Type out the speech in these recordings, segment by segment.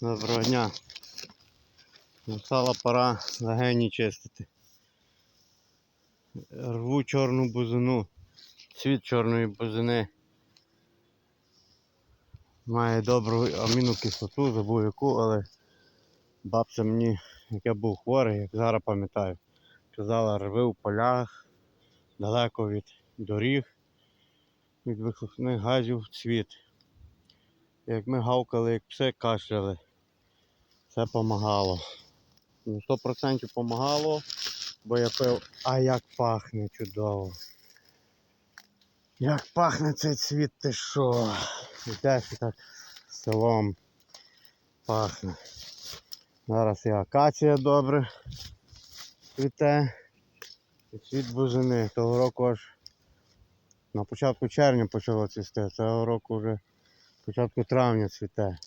Доброго дня. Настала пора легені чистити. Рву чорну бузину. Цвіт чорної бузини. Має добру амінокислоту, забув яку, але бабця мені, як я був хворий, як зараз пам'ятаю, казала, рви в полях, далеко від доріг, від вихлопних газів цвіт. Як ми гавкали, як пси кашляли, це допомагало. Ну, 100% допомагало, бо я пив, а як пахне чудово. Як пахне цей цвіт, ти що? Йдеш і так селом пахне. Зараз і акація добре цвіте. І цвіт бузини. Того року аж на початку червня почало цвісти, цього року вже початку травня цвіте.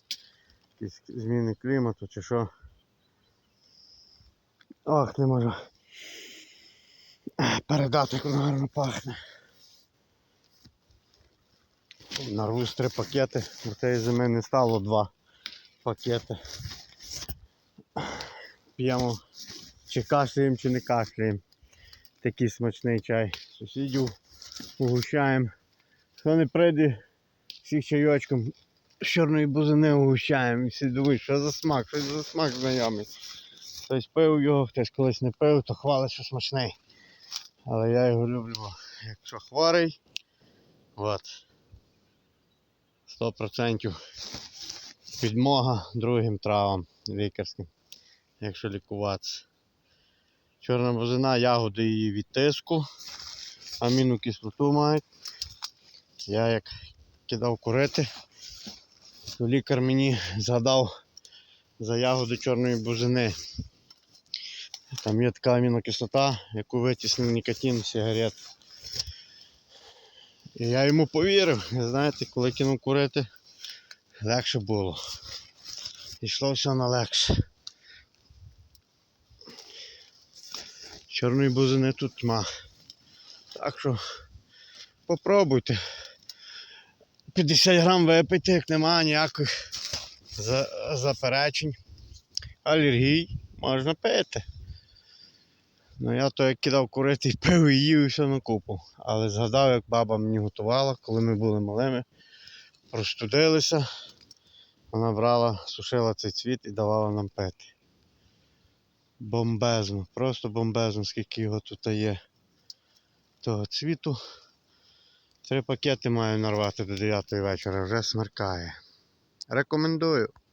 Якісь зміни клімату чи що. Ох, не можу передати, як воно гарно пахне. Нарву з три пакети, бо цієї зими не стало два пакети. П'ємо чи кашляємо, чи не кашляємо. Такий смачний чай. Сусідів угощаємо. Хто не прийде, всіх чайочком чорної бузини угощаємо. І всі думають, що за смак, що за смак знайомий. Хтось пив його, хтось колись не пив, то хвалить, що смачний. Але я його люблю, якщо хворий, от. 100% підмога другим травам лікарським, якщо лікуватися. Чорна бузина, ягоди її від тиску, аміну кислоту мають. Я як кидав курити, лікар мені згадав за ягоди чорної бузини. Там є така амінокислота, яку витіснив нікотин сигарет. І я йому повірив. Знаєте, коли кинув курити, легше було. Йшло все на легше. Чорної бузини тут тьма. Так що попробуйте. 50 грам випийте, як немає ніяких заперечень. Алергій можна пити. Ну я то як кидав курити і пив і їв і все на купу. Але згадав, як баба мені готувала, коли ми були малими, простудилися. Вона брала, сушила цей цвіт і давала нам пити. Бомбезно, просто бомбезно, скільки його тут є. Того цвіту. Три пакети маю нарвати до 9 вечора, вже смеркає. Рекомендую.